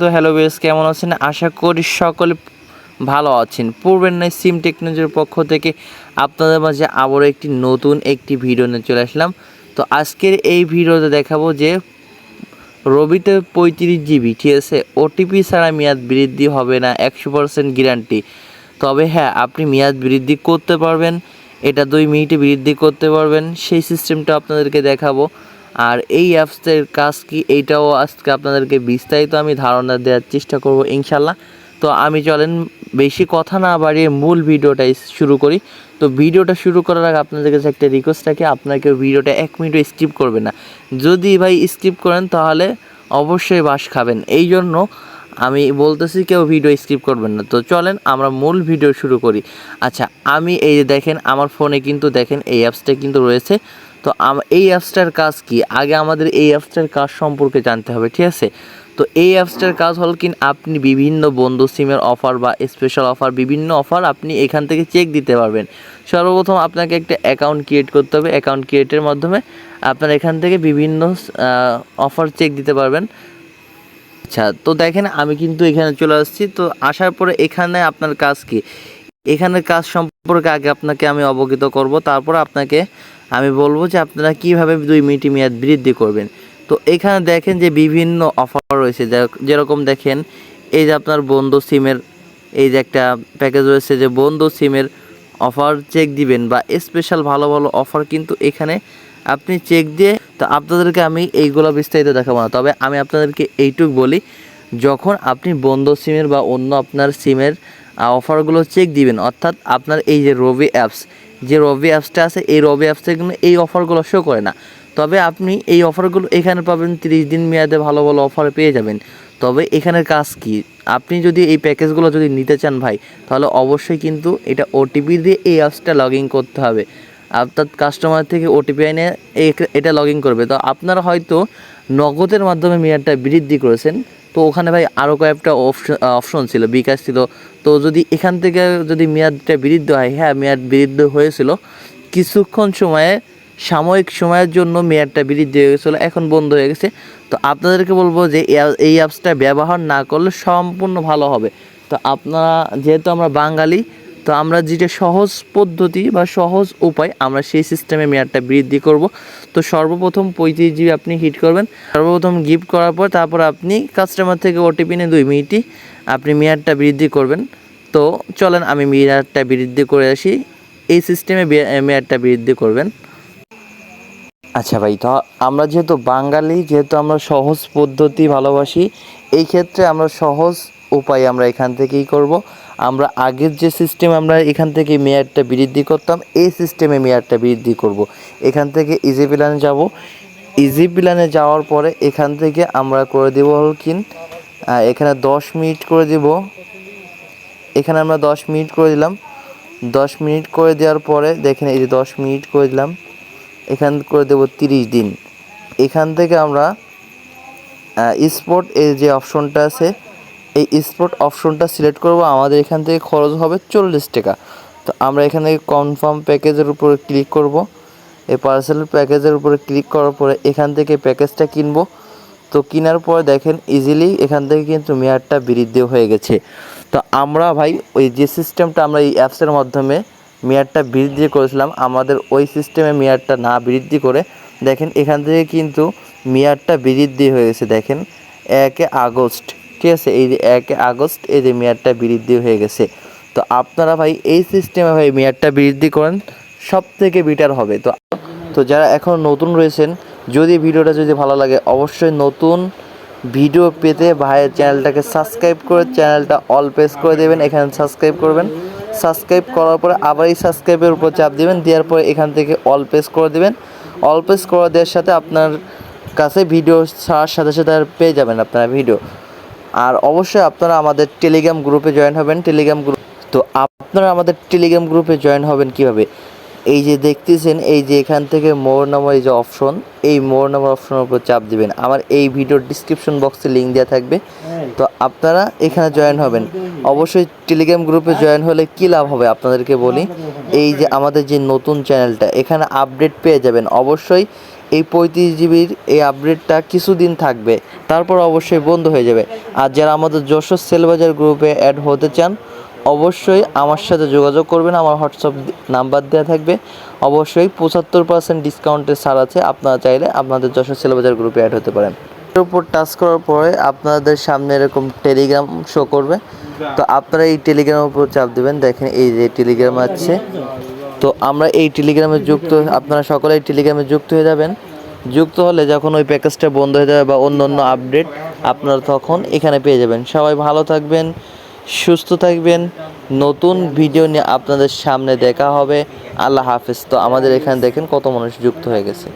তো hello base কেমন আছেন? আশা করি সকলে ভালো আছেন। পূর্বের নাই সিম টেকনোলজির পক্ষ থেকে আপনাদের মাঝে আবারও একটি নতুন একটি ভিডিও নিয়ে চলে আসলাম। তো আজকের এই ভিডিওতে দেখাবো যে রবিতে পঁয়ত্রিশ জিবি ঠিক আছে? ওটিপি ছাড়া মেয়াদ বৃদ্ধি হবে না, একশো পার্সেন্ট গ্যারান্টি তবে হ্যাঁ আপনি মেয়াদ বৃদ্ধি করতে পারবেন, এটা দুই মিনিটে বৃদ্ধি করতে পারবেন। সেই সিস্টেমটা আপনাদেরকে দেখাবো। আর এই অ্যাপসের কাজ কি এইটাও আজকে আপনাদেরকে বিস্তারিত আমি ধারণা দেওয়ার চেষ্টা করব ইনশাল্লাহ তো আমি চলেন, বেশি কথা না বাড়িয়ে মূল ভিডিওটাই শুরু করি। তো ভিডিওটা শুরু করার আগে আপনাদের কাছে একটা রিকোয়েস্ট থাকে আপনাকে ভিডিওটা এক মিনিটও স্কিপ করবে না। যদি ভাই স্কিপ করেন তাহলে অবশ্যই বাস খাবেন। এই জন্য আমি বলতেছি কেউ ভিডিও স্কিপ করবেন না। তো চলেন, আমরা মূল ভিডিও শুরু করি। আচ্ছা আমি এই দেখেন, আমার ফোনে কিন্তু দেখেন, এই অ্যাপসটা কিন্তু রয়েছে। তো এই অ্যাপসটার কাজ কি? আগে আমাদের এই অ্যাপসটার কাজ সম্পর্কে জানতে হবে, ঠিক আছে? তো এই অ্যাপসটার কাজ হল কি আপনি বিভিন্ন বন্ধু সিমের অফার বা স্পেশাল অফার বিভিন্ন অফার আপনি এখান থেকে চেক দিতে পারবেন। সর্বপ্রথম আপনাকে একটা অ্যাকাউন্ট ক্রিয়েট করতে হবে। অ্যাকাউন্ট ক্রিয়েটের মাধ্যমে আপনার এখান থেকে বিভিন্ন অফার চেক দিতে পারবেন। আচ্ছা তো দেখেন আমি কিন্তু এখানে চলে আসছি। তো আসার পরে এখানে আপনার কাজ কি? এখানের কাজ সম্পর্কে আগে আপনাকে আমি অবগত করব। তারপর আপনাকে আমি বলব যে আপনারা কীভাবে দুই মিনিট মেয়াদ বৃদ্ধি করবেন। তো এখানে দেখেন যে বিভিন্ন অফার রয়েছে। যেরকম দেখেন, এই যে আপনার বন্ধু সিমের, এই যে একটা প্যাকেজ রয়েছে যে বন্ধু সিমের অফার চেক দিবেন বা স্পেশাল ভালো ভালো অফার কিন্তু এখানে আপনি চেক দিয়ে, তো আপনাদেরকে আমি এইগুলো বিস্তারিত দেখাবো না। তবে আমি আপনাদেরকে এইটুক বলি, যখন আপনি বন্ধু সিমের বা অন্য আপনার সিমের অফারগুলো চেক দিবেন, অর্থাৎ আপনার এই যে রবি অ্যাপস যে রবি অ্যাপসটা আছে, এই রবি অ্যাপসে কিন্তু এই অফারগুলো শো করে না। তবে আপনি এই অফারগুলো এখানে পাবেন, তিরিশ দিন মেয়াদে ভালো ভালো অফার পেয়ে যাবেন। তবে এখানের কাজ কি? আপনি যদি এই প্যাকেজগুলো যদি নিতে চান ভাই, তাহলে অবশ্যই কিন্তু এটা ওটিপি দিয়ে এই অ্যাপসটা লগ ইন করতে হবে। অর্থাৎ কাস্টমার থেকে ওটিপি এনে এটা লগ ইন করবে। তো আপনারা হয়তো নগদের মাধ্যমে মেয়াদটা বৃদ্ধি করেছেন। তো ওখানে ভাই আরও কয়েকটা অপশন অপশন ছিল, বিকাশ ছিল। তো যদি এখান থেকে যদি মেয়াদটা বৃদ্ধি হয় হ্যাঁ মেয়াদ বৃদ্ধি হয়েছিল। কিছুক্ষণ সময়ে, সাময়িক সময়ের জন্য মেয়াদটা বৃদ্ধি হয়ে গেছিল, এখন বন্ধ হয়ে গেছে। তো আপনাদেরকে বলব যে, এই অ্যাপসটা ব্যবহার না করলে সম্পূর্ণ ভালো হবে। তো আপনারা, যেহেতু আমরা বাঙালি তো আমরা যেটা সহজ পদ্ধতি বা সহজ উপায়, আমরা সেই সিস্টেমে মেয়াদটা বৃদ্ধি করব। তো সর্বপ্রথম পঁয়ত্রিশ জিবি আপনি হিট করবেন। সর্বপ্রথম গিফট করার পর তারপর আপনি কাস্টমার থেকে ওটিপি নিয়ে দুই মিনিটই আপনি মেয়াদটা বৃদ্ধি করবেন। তো চলেন আমি মেয়াদটা বৃদ্ধি করে আসি। এই সিস্টেমে মেয়াদটা বৃদ্ধি করবেন। আচ্ছা ভাই, তো আমরা যেহেতু বাঙালি, যেহেতু আমরা সহজ পদ্ধতি ভালোবাসি, এই ক্ষেত্রে আমরা সহজ উপায় আমরা এখান থেকেই করব। আমরা আগের যে সিস্টেম আমরা এখান থেকে মেয়াদটা বৃদ্ধি করতাম, এই সিস্টেমে মেয়াদটা বৃদ্ধি করব। এখান থেকে ইজি প্ল্যানে যাব। ইজি প্ল্যানে যাওয়ার পরে এখান থেকে আমরা করে দেবো হল কিন এখানে দশ মিনিট করে দেব। এখানে আমরা দশ মিনিট করে দিলাম। দশ মিনিট করে দেওয়ার পরে দেখেন এই যে দশ মিনিট করে দিলাম। এখান করে দেবো তিরিশ দিন। এখান থেকে আমরা স্পোর্ট এই যে অপশনটা আছে এই স্পোর্ট অপশনটা সিলেক্ট করব, আমাদের এখান থেকে খরচ হবে চল্লিশ টাকা। তো আমরা এখানে কনফার্ম প্যাকেজের উপরে ক্লিক করব। এই পার্সেল প্যাকেজের উপরে ক্লিক করার পরে এখান থেকে প্যাকেজটা কিনবো। তো কেনার পরে দেখেন ইজিলি এখান থেকে কিন্তু মেয়াদটা বৃদ্ধি হয়ে গেছে। তো আমরা ভাই ওই যে সিস্টেমটা আমরা এই অ্যাপসের মাধ্যমে মেয়াদটা বৃদ্ধি করেছিলাম, আমাদের ওই সিস্টেমে মেয়াদটা না বৃদ্ধি করে দেখেন এখান থেকে কিন্তু মেয়াদটা বৃদ্ধি হয়ে গেছে, দেখেন একে আগস্ট। ঠিক আছে, এই যে এক আগস্ট, এই যে মেয়াদটা বৃদ্ধি হয়ে গেছে। তো আপনারা ভাই, এই সিস্টেমে ভাই মেয়াদটা বৃদ্ধি করেন সব থেকে বেটার হবে। তো তো যারা এখন নতুন রয়েছেন, যদি ভিডিওটা যদি ভালো লাগে, অবশ্যই নতুন ভিডিও পেতে ভাইয়ের চ্যানেলটাকে সাবস্ক্রাইব করে চ্যানেলটা অল প্রেস করে দেবেন, এখানে সাবস্ক্রাইব করবেন। সাবস্ক্রাইব করার পরে আবার এই সাবস্ক্রাইবের উপর চাপ দেবেন, দেওয়ার পরে এখান থেকে অল প্রেস করে দেবেন। অল প্রেস করে দেওয়ার সাথে আপনার কাছে ভিডিও ছাড়ার সাথে সাথে পেয়ে যাবেন আপনারা ভিডিও আর অবশ্যই আপনারা আমাদের টেলিগ্রাম গ্রুপে জয়েন হবেন। টেলিগ্রাম গ্রুপ তো আপনারা আমাদের টেলিগ্রাম গ্রুপে জয়েন হবেন কীভাবে? এই যে দেখতেছেন এই যে এখান থেকে মোর নামের এই যে অপশন এই মোর নামের অপশনের উপর চাপ দিবেন। আমার এই ভিডিওর ডিসক্রিপশন বক্সে লিঙ্ক দেওয়া থাকবে। তো আপনারা এখানে জয়েন হবেন। অবশ্যই টেলিগ্রাম গ্রুপে জয়েন হলে কী লাভ হবে আপনাদেরকে বলি? এই যে আমাদের যে নতুন চ্যানেলটা এখানে আপডেট পেয়ে যাবেন। অবশ্যই এই পঁয়ত্রিশ জিবির এই আপডেটটা কিছুদিন থাকবে, তারপর অবশ্যই বন্ধ হয়ে যাবে। আর যারা আমাদের যশোর সেলবাজার গ্রুপে অ্যাড হতে চান, অবশ্যই আমার সাথে যোগাযোগ করবেন, আমার হোয়াটসঅ্যাপ নাম্বার দেওয়া থাকবে। অবশ্যই পঁচাত্তর পার্সেন্ট ডিসকাউন্টের ছাড় আছে, আপনারা চাইলে আপনাদের যশোর সেলবাজার গ্রুপে অ্যাড হতে পারেন। এর উপর টাচ করার পরে আপনাদের সামনে এরকম টেলিগ্রাম শো করবে। তো আপনারা এই টেলিগ্রামের উপর চাপ দেবেন, দেখেন এই যে টেলিগ্রাম আছে। তো আমরা এই টেলিগ্রামে যুক্ত, আপনারা সকলে এই টেলিগ্রামে যুক্ত হয়ে যাবেন। যুক্ত হলে যখন ওই প্যাকেজটা বন্ধ হয়ে যাবে বা অন্য অন্য আপডেট আপনারা তখন এখানে পেয়ে যাবেন। সবাই ভালো থাকবেন, সুস্থ থাকবেন। নতুন ভিডিও নিয়ে আপনাদের সামনে দেখা হবে। আল্লাহ হাফিজ। তো আমাদের এখানে দেখেন কত মানুষ যুক্ত হয়ে গেছে।